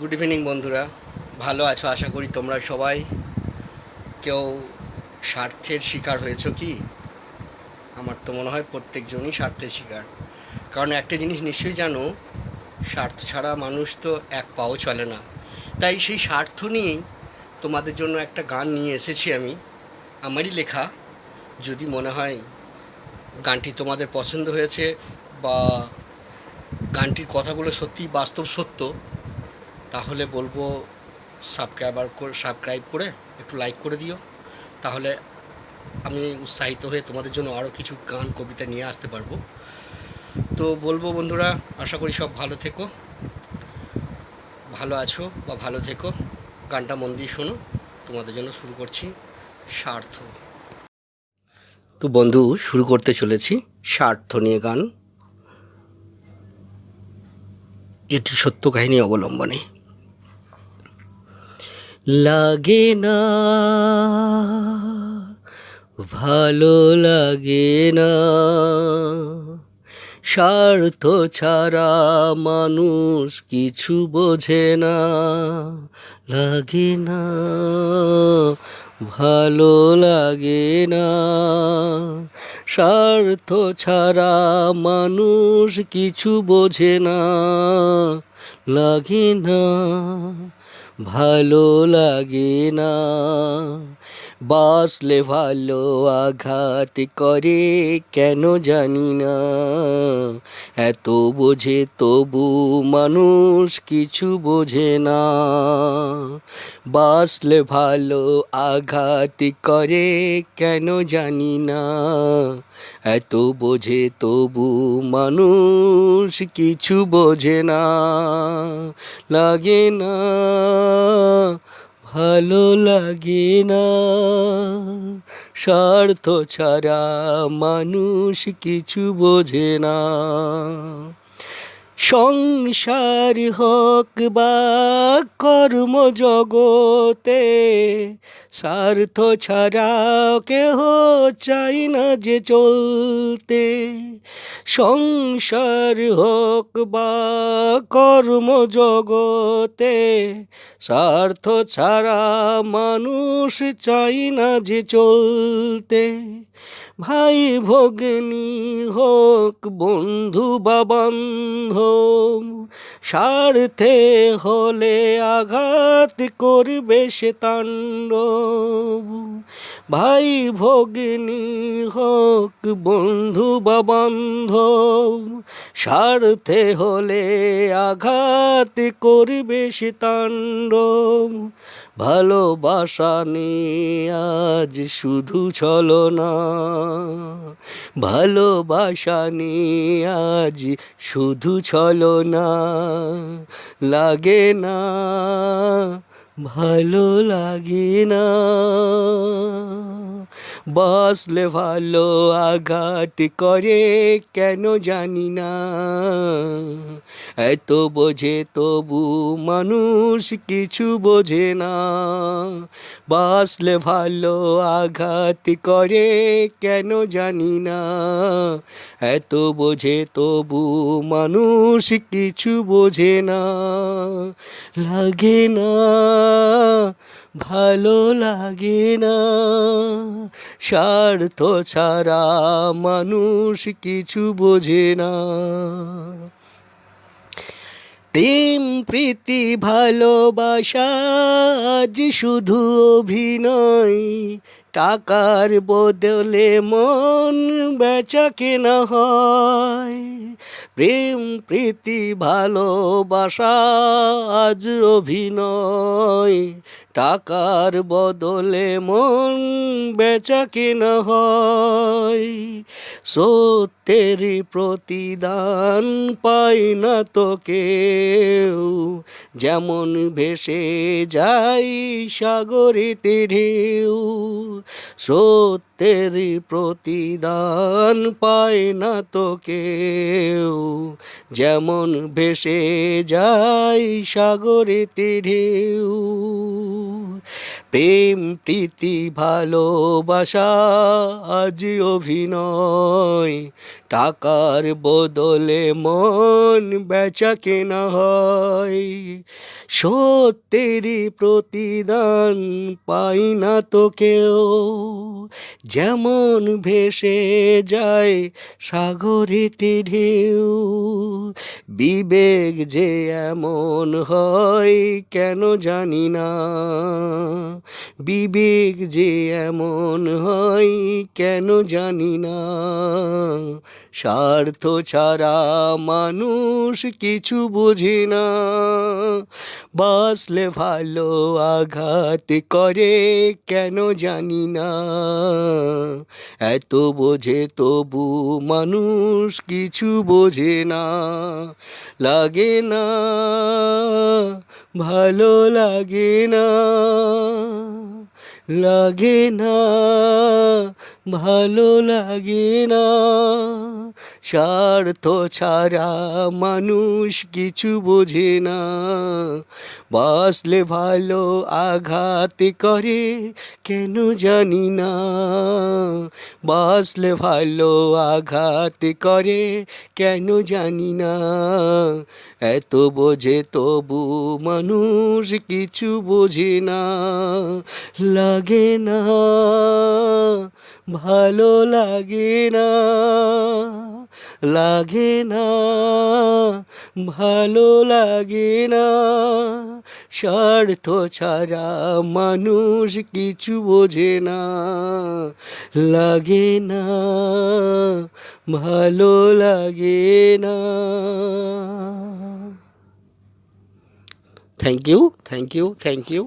Good evening বন্ধুরা। ভালো আছো? আশা করি তোমরা সবাই কেউ স্বার্থের শিকার হয়েছো কি? আমার তো মনে হয় প্রত্যেকজনই স্বার্থের শিকার। কারণ একটা জিনিস নিশ্চয়ই জানো, স্বার্থ ছাড়া মানুষ তো এক পাও চলে না। তাই সেই স্বার্থ নিয়েই তোমাদের জন্য একটা গান নিয়ে এসেছি আমি। আমারই লেখা। যদি মনে হয় গানটি তোমাদের পছন্দ হয়েছে বা গানটির কথাগুলো সত্যি বাস্তব সত্য তাহলে বলব সাবস্ক্রাইবার করে সাবস্ক্রাইব করে একটু লাইক করে দিও। তাহলে আমি উৎসাহিত হয়ে তোমাদের জন্য আরও কিছু গান, কবিতা নিয়ে আসতে পারব। তো বলব বন্ধুরা, আশা করি সব ভালো থেকো। ভালো আছো বা ভালো থেকো। গানটা মন দিয়ে শোনো। তোমাদের জন্য শুরু করছি স্বার্থ তো বন্ধু, শুরু করতে চলেছি স্বার্থ নিয়ে গান। এটি সত্য কাহিনী অবলম্বনে। লাগে না, ভালো লাগে না। স্বার্থ ছাড়া মানুষ কিছু বোঝে না, লাগে না, ভালো লাগে না। স্বার্থ ছাড়া মানুষ কিছু বোঝে না, লাগে না ভালো লাগে না। বাসলে ভালো আঘাত করে, কেন জানি না। এত বোঝে তবু মানুষ কিছু বোঝে না। বাসলে ভালো আঘাত করে, কেন জানি না। এত বোঝে তবু মানুষ কিছু বোঝে না। লাগে না ভালো লাগে না। স্বার্থ ছাড়া মানুষ কিছু বোঝে না। সংসার হোক বা কর্ম জগতে স্বার্থ ছাড়া কেহ চাই না যে চলতে। সংসার হোক বা কর্ম জগতে, স্বার্থ ছাড়া মানুষ চাই না যে চলতে। ভাই ভগ্নী হোক, বন্ধু বা বান্ধব, স্বার্থে হলে আঘাত করবে সে তাণ্ডব। ভাই ভগিনী হোক, বন্ধু বা বান্ধব, স্বার্থে হলে আঘাত করবে সে তাণ্ডব। ভালোবাসা আজ শুধু চলো না, ভালোবাসা আজ শুধু চলো না, লাগে না ভালো লাগে না। বাসলে ভালো আঘাত করে, কেন জানি না। এত বোঝে তবু মানুষ কিছু বোঝে না। বাসলে ভালো আঘাত করে, কেন জানি না। এত বোঝে তবু মানুষ কিছু বোঝে না। লাগে না ভালো লাগে না। স্বার্থ ছাড়া মানুষ কিছু বোঝে না। প্রেম, প্রীতি, ভালোবাসা, আজ শুধু অভিনয়। টাকার বদলে মন বেচা কেনা হয়। প্রেম, প্রীতি, ভালোবাসা, আজ অভিনয়। টাকার বদলে মন বেচা কেনা হয়। সত্যের প্রতিদান পাই না তো কেউ। যেমন ভেসে যাই সাগরেতে ঢেউ সত্যের প্রতিদান পায় না তো কেউ। যেমন ভেসে যাই সাগরেতে ঢেউ প্রেম, প্রীতি, ভালোবাসা, আজ অভিনয়। টাকার বদলে মন বেচা কেনা হয়। সত্যেরই প্রতিদান পাই না তো কেউ। যেমন ভেসে যায় সাগরেতে ঢেউ বিবেক যে এমন হয় কেন জানি না। বিবেক যে এমন হয় কেন জানি না। স্বার্থ ছাড়া মানুষ কিছু বোঝে না। বাসলে ভালো আঘাত করে কেন জানি না। এত বোঝে তবু মানুষ কিছু বোঝে না। লাগে না ভালো লাগে না লাগে না। ভালো লাগে না। স্বার্থ ছাড়া মানুষ কিছু বোঝে না। বাসলে ভালো আঘাত করে, কেন জানি না। বাসলে ভালো আঘাত করে, কেন জানি না। এত বোঝে তবু মানুষ কিছু বোঝে না। লাগে না। ভালো লাগে না লাগে না, ভালো লাগে না। স্বার্থ ছাড়া মানুষ কিছু বোঝে না, লাগে না, ভালো লাগে না। Thank you thank you thank you